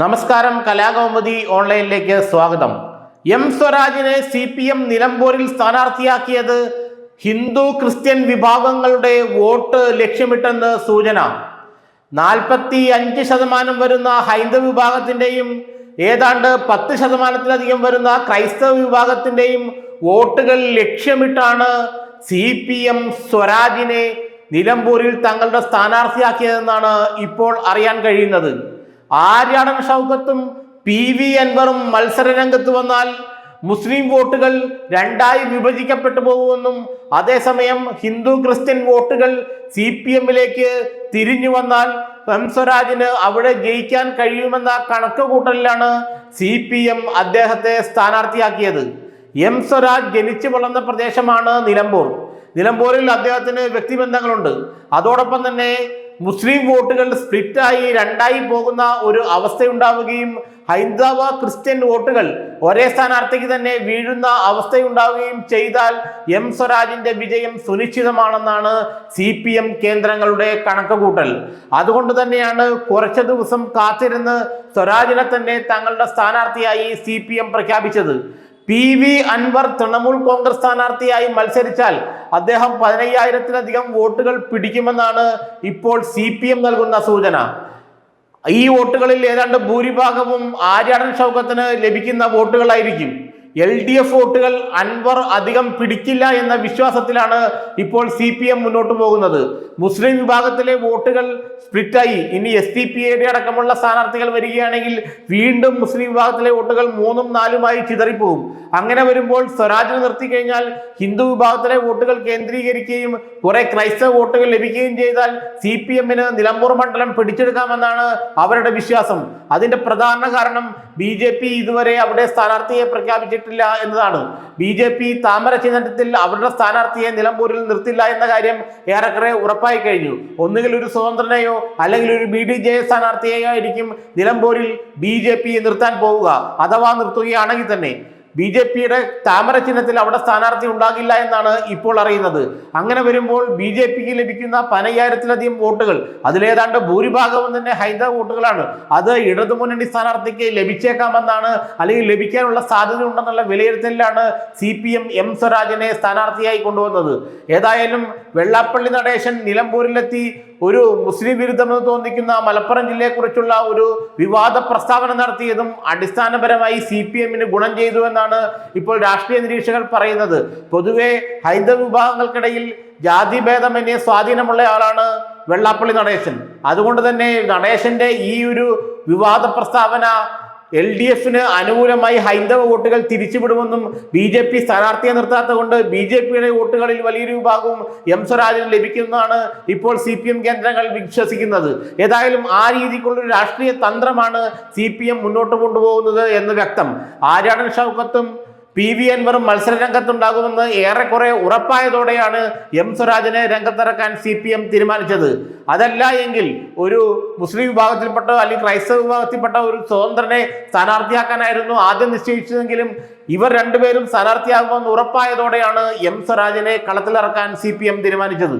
നമസ്കാരം കലാകൗമുദി ഓൺലൈനിലേക്ക് സ്വാഗതം. എം സ്വരാജിനെ സി പി എം നിലമ്പൂരിൽ സ്ഥാനാർത്ഥിയാക്കിയത് ഹിന്ദു ക്രിസ്ത്യൻ വിഭാഗങ്ങളുടെ വോട്ട് ലക്ഷ്യമിട്ടെന്ന് സൂചന. നാൽപ്പത്തി അഞ്ച് ശതമാനം വരുന്ന ഹൈന്ദവ വിഭാഗത്തിന്റെയും ഏതാണ്ട് പത്ത് ശതമാനത്തിലധികം വരുന്ന ക്രൈസ്തവ വിഭാഗത്തിന്റെയും വോട്ടുകൾ ലക്ഷ്യമിട്ടാണ് സി പി എം സ്വരാജിനെ നിലമ്പൂരിൽ തങ്ങളുടെ സ്ഥാനാർത്ഥിയാക്കിയതെന്നാണ് ഇപ്പോൾ അറിയാൻ കഴിയുന്നത്. ആര്യാടൻ ഷൗക്കത്തും പി വി അൻവറും മത്സരരംഗത്ത് വന്നാൽ മുസ്ലിം വോട്ടുകൾ രണ്ടായി വിഭജിക്കപ്പെട്ടു പോകുമെന്നും അതേസമയം ഹിന്ദു ക്രിസ്ത്യൻ വോട്ടുകൾ സി പി എമ്മിലേക്ക് തിരിഞ്ഞു വന്നാൽ സ്വരാജിന് അവിടെ ജയിക്കാൻ കഴിയുമെന്ന കണക്ക് കൂട്ടലിലാണ് സി പി എം അദ്ദേഹത്തെ സ്ഥാനാർത്ഥിയാക്കിയത്. എം സ്വരാജ് ജനിച്ചു വളർന്ന പ്രദേശമാണ് നിലമ്പൂർ. നിലമ്പൂരിൽ അദ്ദേഹത്തിന് വ്യക്തിബന്ധങ്ങളുണ്ട്. അതോടൊപ്പം തന്നെ മുസ്ലിം വോട്ടുകൾ സ്പ്ലിറ്റായി രണ്ടായി പോകുന്ന ഒരു അവസ്ഥയുണ്ടാവുകയും ഹൈന്ദവ ക്രിസ്ത്യൻ വോട്ടുകൾ ഒരേ സ്ഥാനാർത്ഥിക്ക് തന്നെ വീഴുന്ന അവസ്ഥയുണ്ടാവുകയും ചെയ്താൽ എം സ്വരാജിന്റെ വിജയം സുനിശ്ചിതമാണെന്നാണ് സി പി എം കേന്ദ്രങ്ങളുടെ കണക്കുകൂട്ടൽ. അതുകൊണ്ട് തന്നെയാണ് കുറച്ച് ദിവസം കാത്തിരുന്ന് സ്വരാജിനെ തന്നെ തങ്ങളുടെ സ്ഥാനാർത്ഥിയായി സി പി എം പ്രഖ്യാപിച്ചത്. പി വി അൻവർ തൃണമൂൽ കോൺഗ്രസ് സ്ഥാനാർത്ഥിയായി മത്സരിച്ചാൽ അദ്ദേഹം പതിനയ്യായിരത്തിലധികം വോട്ടുകൾ പിടിക്കുമെന്നാണ് ഇപ്പോൾ സി പി എം നൽകുന്ന സൂചന. ഈ വോട്ടുകളിൽ ഏതാണ്ട് ഭൂരിഭാഗവും ആര്യാടൻ ഷൗക്കത്തിന് ലഭിക്കുന്ന വോട്ടുകളായിരിക്കും. എൽ ഡി എഫ് വോട്ടുകൾ അൻവർ അധികം പിടിക്കില്ല എന്ന വിശ്വാസത്തിലാണ് ഇപ്പോൾ സി പി എം മുന്നോട്ട് പോകുന്നത്. മുസ്ലിം വിഭാഗത്തിലെ വോട്ടുകൾ സ്പ്ലിറ്റായി. ഇനി എസ് ഡി പി എയുടെ അടക്കമുള്ള സ്ഥാനാർത്ഥികൾ വരികയാണെങ്കിൽ വീണ്ടും മുസ്ലിം വിഭാഗത്തിലെ വോട്ടുകൾ മൂന്നും നാലുമായി ചിതറിപ്പോകും. അങ്ങനെ വരുമ്പോൾ സ്വരാജ്യം നിർത്തി കഴിഞ്ഞാൽ ഹിന്ദു വിഭാഗത്തിലെ വോട്ടുകൾ കേന്ദ്രീകരിക്കുകയും കുറെ ക്രൈസ്തവ വോട്ടുകൾ ലഭിക്കുകയും ചെയ്താൽ സി പി എമ്മിന് നിലമ്പൂർ മണ്ഡലം പിടിച്ചെടുക്കാമെന്നാണ് അവരുടെ വിശ്വാസം. അതിന്റെ പ്രധാന കാരണം ബി ഇതുവരെ അവിടെ സ്ഥാനാർത്ഥിയെ പ്രഖ്യാപിച്ചിട്ടില്ല. എന്നതാണ്. ബി ജെ പി താമര ചിഹ്നത്തിൽ അവരുടെ സ്ഥാനാർത്ഥിയെ നിലമ്പൂരിൽ നിർത്തില്ല എന്ന കാര്യം ഏറെക്കുറെ ഉറപ്പായി കഴിഞ്ഞു. ഒന്നുകിൽ ഒരു സ്വതന്ത്രനെയോ അല്ലെങ്കിൽ ഒരു ബി ഡി ജെ സ്ഥാനാർത്ഥിയെയോ ആയിരിക്കും നിലമ്പൂരിൽ ബി ജെ പി നിർത്താൻ പോവുക. അഥവാ നിർത്തുകയാണെങ്കിൽ തന്നെ. ബി ജെ പിയുടെ താമര ചിഹ്നത്തിൽ അവിടെ സ്ഥാനാർത്ഥി ഉണ്ടാകില്ല എന്നാണ് ഇപ്പോൾ അറിയുന്നത്. അങ്ങനെ വരുമ്പോൾ ബി ജെ പിക്ക് ലഭിക്കുന്ന പതിനയ്യായിരത്തിലധികം വോട്ടുകൾ അതിലേതാണ്ട് ഭൂരിഭാഗവും തന്നെ ഹൈന്ദവ വോട്ടുകളാണ്. അത് ഇടതുമുന്നണി സ്ഥാനാർത്ഥിക്ക് ലഭിച്ചേക്കാമെന്നാണ് അല്ലെങ്കിൽ ലഭിക്കാനുള്ള സാധ്യത ഉണ്ടെന്നുള്ള വിലയിരുത്തലിലാണ് സി പി എം എം സ്വരാജിനെ സ്ഥാനാർത്ഥിയായി കൊണ്ടുവന്നത്. ഏതായാലും വെള്ളാപ്പള്ളി നടേശൻ നിലമ്പൂരിലെത്തി ഒരു മുസ്ലിം വിരുദ്ധമെന്ന് തോന്നിക്കുന്ന മലപ്പുറം ജില്ലയെക്കുറിച്ചുള്ള ഒരു വിവാദ പ്രസ്താവന നടത്തിയതും അടിസ്ഥാനപരമായി സി പി എമ്മിന് ഗുണം ചെയ്തു എന്നാണ് ഇപ്പോൾ രാഷ്ട്രീയ നിരീക്ഷകർ പറയുന്നത്. പൊതുവെ ഹൈന്ദവ വിഭാഗങ്ങൾക്കിടയിൽ ജാതിഭേദമന്യേ സ്വാധീനമുള്ള ആളാണ് വെള്ളാപ്പള്ളി നടേശൻ. അതുകൊണ്ട് തന്നെ നടേശന്റെ ഈ ഒരു വിവാദ പ്രസ്താവന എൽ ഡി എഫിന് അനുകൂലമായി ഹൈന്ദവ വോട്ടുകൾ തിരിച്ചുവിടുമെന്നും ബി ജെ പി സ്ഥാനാർത്ഥിയെ നിർത്താത്തത് കൊണ്ട് ബി ജെ പിയുടെ വോട്ടുകളിൽ വലിയൊരു വിഭാഗവും എം സ്വരാജിന് ലഭിക്കുന്നതാണ് ഇപ്പോൾ സി പി എം കേന്ദ്രങ്ങൾ വിശ്വസിക്കുന്നത്. ഏതായാലും ആ രീതിക്കുള്ളൊരു രാഷ്ട്രീയ തന്ത്രമാണ് സി പി എം മുന്നോട്ട് കൊണ്ടുപോകുന്നത് എന്ന് വ്യക്തം. ആര്യാടൻ ഷൗക്കത്തും പി വി അൻവറും മത്സര രംഗത്തുണ്ടാകുമെന്ന് ഏറെക്കുറെ ഉറപ്പായതോടെയാണ് എം സ്വരാജിനെ രംഗത്തിറക്കാൻ സി പി എം തീരുമാനിച്ചത്. അതല്ല എങ്കിൽ ഒരു മുസ്ലിം വിഭാഗത്തിൽപ്പെട്ട അല്ലെങ്കിൽ ക്രൈസ്തവ വിഭാഗത്തിൽപ്പെട്ട ഒരു സ്വതന്ത്രനെ സ്ഥാനാർത്ഥിയാക്കാനായിരുന്നു ആദ്യം നിശ്ചയിച്ചതെങ്കിലും ഇവർ രണ്ടുപേരും സ്ഥാനാർത്ഥിയാകുമെന്ന് ഉറപ്പായതോടെയാണ് എം സ്വരാജിനെ കളത്തിലിറക്കാൻ സി തീരുമാനിച്ചത്.